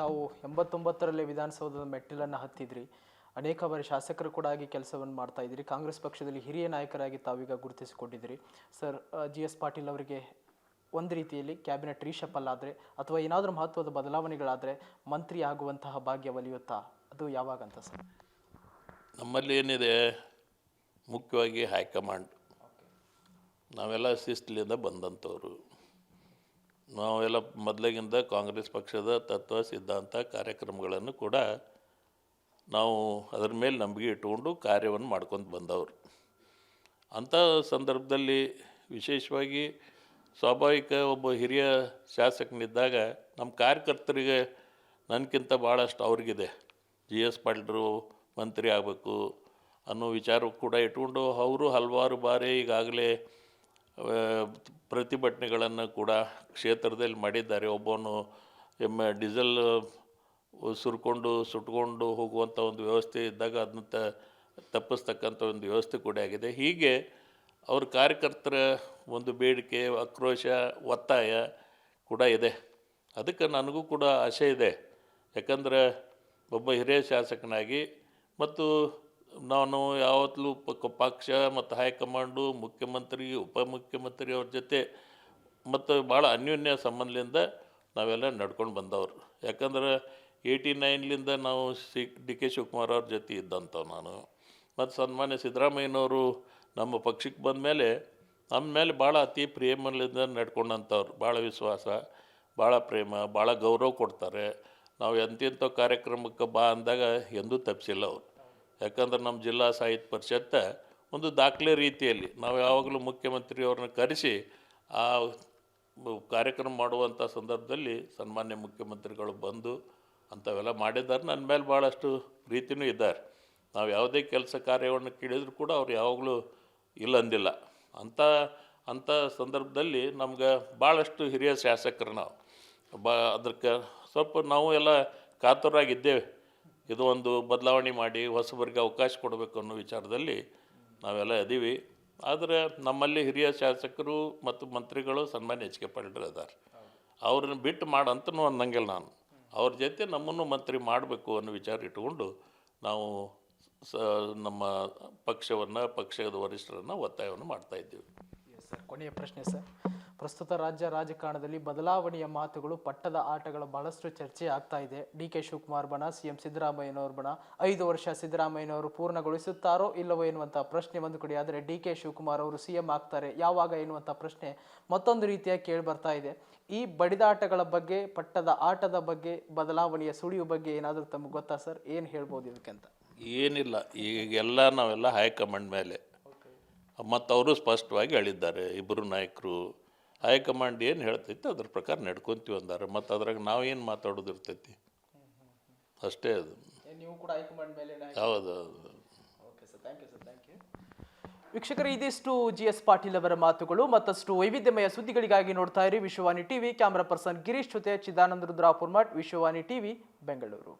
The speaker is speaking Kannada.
ತಾವು ಎಂಬತ್ತೊಂಬತ್ತರಲ್ಲಿ ವಿಧಾನಸೌಧದ ಮೆಟ್ಟಿಲನ್ನು ಹತ್ತಿದ್ರಿ. ಅನೇಕ ಬಾರಿ ಶಾಸಕರು ಕೂಡ ಆಗಿ ಕೆಲಸವನ್ನು ಮಾಡ್ತಾ ಇದ್ದೀರಿ ಕಾಂಗ್ರೆಸ್ ಪಕ್ಷದಲ್ಲಿ ಹಿರಿಯ ನಾಯಕರಾಗಿ ತಾವೀಗ ಗುರುತಿಸಿಕೊಂಡಿದ್ದೀರಿ. ಸರ್ ಜಿ ಎಸ್ ಪಾಟೀಲ್ ಅವರಿಗೆ ಒಂದು ರೀತಿಯಲ್ಲಿ ಕ್ಯಾಬಿನೆಟ್ ರೀಶಫಲ್ ಆದರೆ ಅಥವಾ ಏನಾದರೂ ಮಹತ್ವದ ಬದಲಾವಣೆಗಳಾದರೆ ಮಂತ್ರಿ ಆಗುವಂತಹ ಭಾಗ್ಯ ಒಲಿಯುತ್ತಾ? ಅದು ಯಾವಾಗಂತ ಸರ್? ನಮ್ಮಲ್ಲಿ ಏನಿದೆ? ಮುಖ್ಯವಾಗಿ ಹೈಕಮಾಂಡ್. ನಾವೆಲ್ಲ ಸಿಸ್ಟ್ಲಿಂದ ಬಂದಂಥವ್ರು. ನಾವೆಲ್ಲ ಮೊದಲಿಗಿಂದ ಕಾಂಗ್ರೆಸ್ ಪಕ್ಷದ ತತ್ವ, ಸಿದ್ಧಾಂತ, ಕಾರ್ಯಕ್ರಮಗಳನ್ನು ಕೂಡ ನಾವು ಅದರ ಮೇಲೆ ನಂಬಿಕೆ ಇಟ್ಟುಕೊಂಡು ಕಾರ್ಯವನ್ನು ಮಾಡ್ಕೊಂಡು ಬಂದವರು. ಅಂಥ ಸಂದರ್ಭದಲ್ಲಿ ವಿಶೇಷವಾಗಿ ಸ್ವಾಭಾವಿಕ ಒಬ್ಬ ಹಿರಿಯ ಶಾಸಕನಿದ್ದಾಗ ನಮ್ಮ ಕಾರ್ಯಕರ್ತರಿಗೆ ನನಗಿಂತ ಭಾಳಷ್ಟು ಅವ್ರಿಗಿದೆ. ಜಿ ಎಸ್ ಪಾಟೀಲ್ರು ಮಂತ್ರಿ ಆಗಬೇಕು ಅನ್ನೋ ವಿಚಾರ ಕೂಡ ಇಟ್ಕೊಂಡು ಅವರು ಹಲವಾರು ಬಾರಿ ಈಗಾಗಲೇ ಪ್ರತಿಭಟನೆಗಳನ್ನು ಕೂಡ ಕ್ಷೇತ್ರದಲ್ಲಿ ಮಾಡಿದ್ದಾರೆ. ಒಬ್ಬನು ಎಮ್ಮೆ ಡೀಸೆಲ್ ಸುರ್ಕೊಂಡು, ಸುಟ್ಕೊಂಡು ಹೋಗುವಂಥ ಒಂದು ವ್ಯವಸ್ಥೆ ಇದ್ದಾಗ ಅದನ್ನ ತಪ್ಪಿಸ್ತಕ್ಕಂಥ ಒಂದು ವ್ಯವಸ್ಥೆ ಕೂಡ ಆಗಿದೆ. ಹೀಗೆ ಅವ್ರ ಕಾರ್ಯಕರ್ತರ ಒಂದು ಬೇಡಿಕೆ, ಆಕ್ರೋಶ, ಒತ್ತಾಯ ಕೂಡ ಇದೆ. ಅದಕ್ಕೆ ನನಗೂ ಕೂಡ ಆಸೆ ಇದೆ. ಯಾಕಂದ್ರೆ ಒಬ್ಬ ಹಿರಿಯ ಶಾಸಕನಾಗಿ ಮತ್ತು ನಾನು ಯಾವತ್ತಲೂ ಪಕ್- ಪಕ್ಷ ಮತ್ತು ಹೈಕಮಾಂಡು, ಮುಖ್ಯಮಂತ್ರಿ, ಉಪಮುಖ್ಯಮಂತ್ರಿ ಅವ್ರ ಜೊತೆ ಮತ್ತು ಭಾಳ ಅನ್ಯೋನ್ಯ ಸಂಬಂಧದಿಂದ ನಾವೆಲ್ಲ ನಡ್ಕೊಂಡು ಬಂದವರು. ಯಾಕಂದ್ರೆ ಏಯ್ಟಿ ನೈನ್ಲಿಂದ ನಾವು ಸಿ ಡಿ ಕೆ ಶಿವಕುಮಾರ್ ಅವ್ರ ಜೊತೆ ಇದ್ದಂಥವು ನಾನು. ಮತ್ತು ಸನ್ಮಾನ್ಯ ಸಿದ್ದರಾಮಯ್ಯನವರು ನಮ್ಮ ಪಕ್ಷಕ್ಕೆ ಬಂದ ಮೇಲೆ ನಮ್ಮ ಮೇಲೆ ಭಾಳ ಅತಿ ಪ್ರೇಮದಿಂದ ನಡ್ಕೊಂಡಂಥವ್ರು. ಭಾಳ ವಿಶ್ವಾಸ, ಭಾಳ ಪ್ರೇಮ, ಭಾಳ ಗೌರವ ಕೊಡ್ತಾರೆ. ನಾವು ಎಂತೆಂಥ ಕಾರ್ಯಕ್ರಮಕ್ಕೆ ಬಾ ಅಂದಾಗ ಎಂದೂ ತಪ್ಪಿಸಿಲ್ಲ ಅವರು. ಯಾಕಂದ್ರೆ ನಮ್ಮ ಜಿಲ್ಲಾ ಸಾಹಿತ್ಯ ಪರಿಷತ್ತ ಒಂದು ದಾಖಲೆ ರೀತಿಯಲ್ಲಿ ನಾವು ಯಾವಾಗಲೂ ಮುಖ್ಯಮಂತ್ರಿಯವ್ರನ್ನ ಕರೆಸಿ ಆ ಕಾರ್ಯಕ್ರಮ ಮಾಡುವಂಥ ಸಂದರ್ಭದಲ್ಲಿ ಸನ್ಮಾನ್ಯ ಮುಖ್ಯಮಂತ್ರಿಗಳು ಬಂದು ಅಂಥವೆಲ್ಲ ಮಾಡಿದ್ದಾರೆ. ನನ್ನ ಮೇಲೆ ಭಾಳಷ್ಟು ರೀತಿಯೂ ಇದ್ದಾರೆ. ನಾವು ಯಾವುದೇ ಕೆಲಸ ಕಾರ್ಯವನ್ನು ಕೇಳಿದರೂ ಕೂಡ ಅವ್ರು ಯಾವಾಗಲೂ ಇಲ್ಲಂದಿಲ್ಲ ಅಂಥ ಅಂಥ ಸಂದರ್ಭದಲ್ಲಿ ನಮ್ಗೆ ಭಾಳಷ್ಟು ಹಿರಿಯ ಶಾಸಕರು ನಾವು. ಬಾ, ಅದಕ್ಕೆ ಸ್ವಲ್ಪ ನಾವು ಎಲ್ಲ ಕಾತುರಾಗಿದ್ದೇವೆ ಇದು ಒಂದು ಬದಲಾವಣೆ ಮಾಡಿ ಹೊಸಬರಿಗೆ ಅವಕಾಶ ಕೊಡಬೇಕು ಅನ್ನೋ ವಿಚಾರದಲ್ಲಿ ನಾವೆಲ್ಲ ಇದ್ದೀವಿ ಆದರೆ ನಮ್ಮಲ್ಲಿ ಹಿರಿಯ ಶಾಸಕರು ಮತ್ತು ಮಂತ್ರಿಗಳು ಸನ್ಮಾನ್ಯ ಎಚ್ ಕೆ ಪಾಟೀಲ್ ಇದ್ದಾರೆ. ಅವ್ರನ್ನ ಬಿಟ್ಟು ಮಾಡಂತನೂ ಅನ್ನಂಗಿಲ್ಲ ನಾನು. ಅವ್ರ ಜೊತೆ ನಮ್ಮನ್ನು ಮಂತ್ರಿ ಮಾಡಬೇಕು ಅನ್ನೋ ವಿಚಾರ ಇಟ್ಟುಕೊಂಡು ನಾವು ಸ ನಮ್ಮ ಪಕ್ಷವನ್ನು, ಪಕ್ಷದ ವರಿಷ್ಠರನ್ನು ಒತ್ತಾಯವನ್ನು ಮಾಡ್ತಾ ಇದ್ದೀವಿ. ಸರ್ ಕೊನೆಯ ಪ್ರಶ್ನೆ ಸರ್ ಪ್ರಸ್ತುತ ರಾಜ್ಯ ರಾಜಕಾರಣದಲ್ಲಿ ಬದಲಾವಣೆಯ ಮಾತುಗಳು ಪಟ್ಟದ ಆಟಗಳ ಬಹಳಷ್ಟು ಚರ್ಚೆ ಆಗ್ತಾ ಇದೆ. ಡಿ ಕೆ ಶಿವಕುಮಾರ್ ಬಣ ಸಿಎಂ ಸಿದ್ದರಾಮಯ್ಯನವರು ಸಿದ್ದರಾಮಯ್ಯನವ್ರ ಬಣ. ಐದು ವರ್ಷ ಸಿದ್ದರಾಮಯ್ಯನವರು ಪೂರ್ಣಗೊಳಿಸುತ್ತಾರೋ ಇಲ್ಲವೋ ಎನ್ನುವಂಥ ಪ್ರಶ್ನೆ ಒಂದು ಕಡೆ ಆದರೆ ಡಿ ಕೆ ಶಿವಕುಮಾರ್ ಅವರು ಸಿಎಂ ಆಗ್ತಾರೆ. ಯಾವಾಗ ಎನ್ನುವಂಥ ಪ್ರಶ್ನೆ ಮತ್ತೊಂದು ರೀತಿಯ ಕೇಳಿ ಬರ್ತಾ ಇದೆ. ಈ ಬಡಿದಾಟಗಳ ಬಗ್ಗೆ ಪಟ್ಟದ ಆಟದ ಬಗ್ಗೆ ಬದಲಾವಣೆಯ ಸುಳಿವು ಬಗ್ಗೆ ಏನಾದರೂ ತಮಗೆ ಗೊತ್ತಾ ಸರ್? ಏನು ಹೇಳ್ಬೋದು ಅಂತ. ಏನಿಲ್ಲ. ಈಗೆಲ್ಲ ನಾವೆಲ್ಲ ಹೈಕಮಾಂಡ್ ಮೇಲೆ. ಮತ್ತು ಅವರು ಸ್ಪಷ್ಟವಾಗಿ ಹೇಳಿದ್ದಾರೆ. ಇಬ್ಬರು ನಾಯಕರು ಹೈಕಮಾಂಡ್ ಏನು ಹೇಳ್ತೈತೆ ಅದ್ರ ಪ್ರಕಾರ ನಡ್ಕೊಂತೀವಿ ಅಂದಾರೆ. ಮತ್ತು ಅದ್ರಾಗ ನಾವೇನು ಮಾತಾಡೋದು ಇರ್ತೈತಿ ಅಷ್ಟೇ ಅದು. ನೀವು ಕೂಡ ಹೈಕಮಾಂಡ್ ಮೇಲೆ ಹೌದು okay sir thank you sir thank you ವೀಕ್ಷಕರು ಇದಿಷ್ಟು ಜಿ ಎಸ್ ಪಾಟೀಲ್ ಅವರ ಮಾತುಗಳು ಮತ್ತಷ್ಟು ವೈವಿಧ್ಯಮಯ ಸುದ್ದಿಗಳಿಗಾಗಿ ನೋಡ್ತಾ ಇರಿ Vishwavani TV. Camera person Girish ಜೊತೆ ಚಿದಾನಂದ ರುದ್ರಾಪುರ್ಮಠ್ ವಿಶ್ವವಾಣಿ ಟಿವಿ ಬೆಂಗಳೂರು.